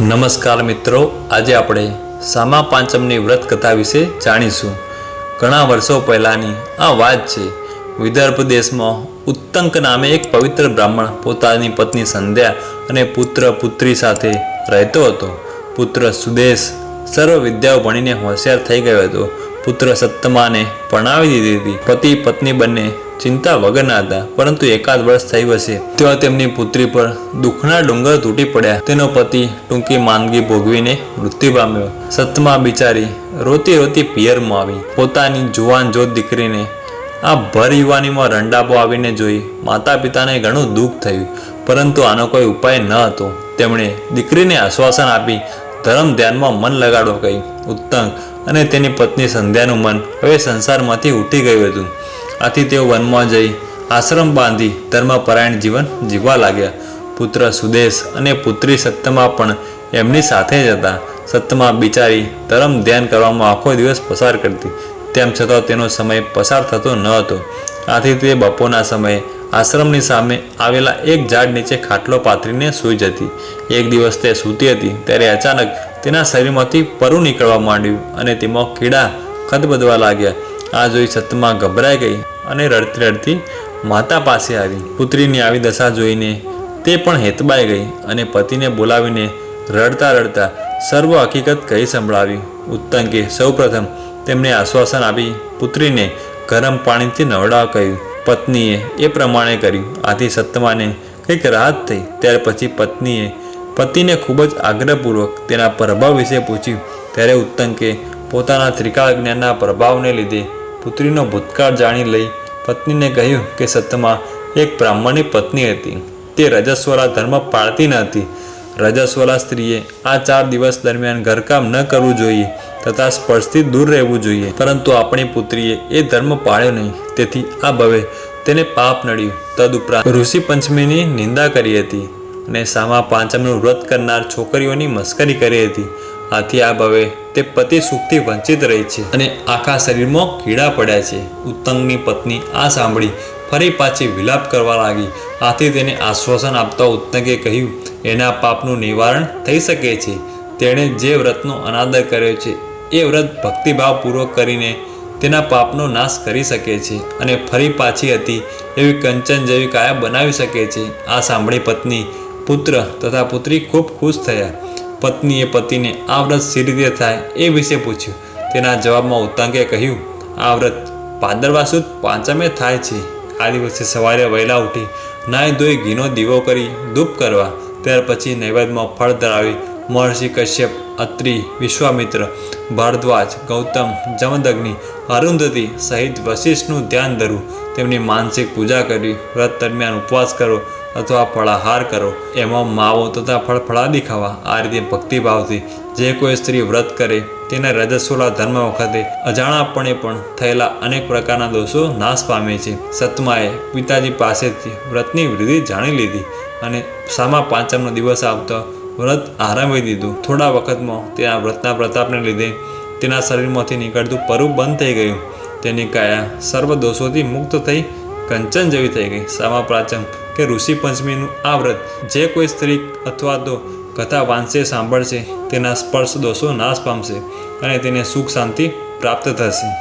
નમસ્કાર મિત્રો, આજે આપણે સામા પાંચમની વ્રત કથા વિશે જાણીશું. ઘણા વર્ષો પહેલાંની આ વાત છે, વિદર્ભ દેશમાં ઉત્તંક નામે એક પવિત્ર બ્રાહ્મણ પોતાની પત્ની સંધ્યા અને પુત્ર પુત્રી સાથે રહેતો હતો. પુત્ર સુદેશ સર્વ વિદ્યાઓ ભણીને હોશિયાર થઈ ગયો હતો. પુત્ર સત્તમાને પરણાવી દીધી હતી. પતિ પત્ની બંને ચિંતા વગરના હતા, પરંતુ એકાદ વર્ષ થઈ હશે તેઓ તેમની પુત્રી પર દુઃખના ડુંગર તૂટી પડ્યા. તેનો પતિ ટૂંકી માંદગી ભોગવીને મૃત્યુ પામ્યો. સતમા બિચારી રોતી રોતી પિયરમાં આવી. પોતાની જુવાન જોત દીકરીને આ ભર યુવાનીમાં રંડાપો આવીને જોઈ માતા પિતાને ઘણું દુઃખ થયું, પરંતુ આનો કોઈ ઉપાય ન હતો. તેમણે દીકરીને આશ્વાસન આપી, ધર્મ ધ્યાનમાં મન લગાડો કહી ઉત્તંગ અને તેની પત્ની સંધ્યાનું મન હવે સંસારમાંથી ઉઠી ગયું હતું. આથી તેઓ વનમાં જઈ આશ્રમ બાંધી ધર્મપરાયણ જીવન જીવવા લાગ્યા. પુત્ર સુદેશ અને પુત્રી સત્તમા પણ એમની સાથે જ હતા. સત્તમા બિચારી ધર્મ ધ્યાન કરવામાં આખો દિવસ પસાર કરતી. તેમ છતાં તેનો સમય પસાર થતો ન હતો. આથી તે બપોરના સમયે આશ્રમની સામે આવેલા એક ઝાડ નીચે ખાટલો પાથરીને સૂઈ જતી. એક દિવસ તે સૂતી હતી ત્યારે અચાનક તેના શરીરમાંથી પરુ નીકળવા માંડ્યું અને તેમાં કીડા ખદબદવા લાગ્યા. આ જોઈ સત્તમાં ગભરાઈ ગઈ અને રડતી રડતી માતા પાસે આવી. પુત્રીની આવી દશા જોઈને તે પણ હેતબાઈ ગઈ અને પતિને બોલાવીને રડતા રડતા સર્વ હકીકત કહી સંભળાવી. ઉત્તંકે સૌપ્રથમ તેમને આશ્વાસન આપી પુત્રીને ગરમ પાણીથી નવડાવ કહ્યું. પત્નીએ એ પ્રમાણે કર્યું. આથી સત્તમાને કંઈક રાહત થઈ. ત્યાર પછી પત્નીએ પતિને ખૂબ જ આગ્રહપૂર્વક તેના પ્રભાવ વિશે પૂછ્યું. ત્યારે ઉત્તંકે પોતાના ત્રિકાળ જ્ઞાનના પ્રભાવને લીધે પુત્રીનો ભૂતકાળ જાણી લઈ પત્નીને કહ્યું કે સત્તમા એક બ્રાહ્મણની પત્ની હતી. તે રજસ્વલા ધર્મ પાળતી ન હતી. રજસ્વલા સ્ત્રીએ આ ચાર દિવસ દરમિયાન ઘરકામ ન કરવું જોઈએ તથા સ્પર્શથી દૂર રહેવું જોઈએ. પરંતુ આપણી પુત્રીએ એ ધર્મ પાળ્યો નહીં. તેથી આ ભવે તેને પાપ નડ્યું. તદુપરાંત ઋષિ પંચમીની નિંદા કરી હતી અને સામા પાંચમનું વ્રત કરનાર છોકરીઓની મસ્કરી કરી હતી. આથી આ ભવે તે પતિ સુખથી વંચિત રહી છે અને આખા શરીરમાં કીડા પડ્યા છે. ઉત્તંગની પત્ની આ સાંભળી ફરી પાછી વિલાપ કરવા લાગી. આથી તેને આશ્વાસન આપતા ઉત્તંગે કહ્યું, એના પાપનું નિવારણ થઈ શકે છે. તેણે જે વ્રતનો અનાદર કર્યો છે, એ વ્રત ભક્તિભાવપૂર્વક કરીને તેના પાપનો નાશ કરી શકે છે અને ફરી પાછી હતી એવી કંચન જેવી કાયા બનાવી શકે છે. આ સાંભળી પત્ની પુત્ર તથા પુત્રી ખૂબ ખુશ થયા. પત્નીએ પતિને, આ વ્રત સી રીતે થાય? એ વિશે પૂછ્યું. તેના જવાબમાં ઉત્તાંકે કહ્યું, આ વ્રત ભાદરવા પાંચમે થાય છે. આ દિવસે સવારે વહેલા ઉઠી નાહી ધોઈ ઘીનો દીવો કરી ધૂપ કરવા, ત્યાર પછી નૈવેદ્યમાં ફળ ધરાવી મહર્ષિ કશ્યપ, અત્રિ, વિશ્વામિત્ર, ભારદ્વાજ, ગૌતમ, જમદગ્નિ, અરુંધતી સહિત વશિષ્ઠનું ધ્યાન ધરવું તેમની માનસિક પૂજા કરવી વ્રત દરમિયાન ઉપવાસ કરો. અથવા ફળાહાર કરો. એમાં માવો તથા ફળ ફળાદી ખાવા આ રીતે ભક્તિભાવથી જે કોઈ સ્ત્રી વ્રત કરે, તેના રજસ્વલા ધર્મ વખતે અજાણાપણે પણ થયેલા અનેક પ્રકારના દોષો નાશ પામે છે. સતમાએ પિતાજી પાસેથી વ્રતની વૃદ્ધિ જાણી લીધી અને સામા પાંચમનો દિવસ આવતો વ્રત આરંભી દીધું. થોડા વખતમાં તેના વ્રતના પ્રતાપને લીધે તેના શરીરમાંથી નીકળતું પરુ બંધ થઈ ગયું. તેની કાયા સર્વ દોષોથી મુક્ત થઈ કંચન જેવી થઈ ગઈ. સામા પ્રાચમ કે ઋષિ પંચમીનું આ વ્રત જે કોઈ સ્ત્રી અથવા તો કથા વાંચશે સાંભળશે, તેના સ્પર્શ દોષો નાશ પામશે અને તેને સુખ શાંતિ પ્રાપ્ત થશે.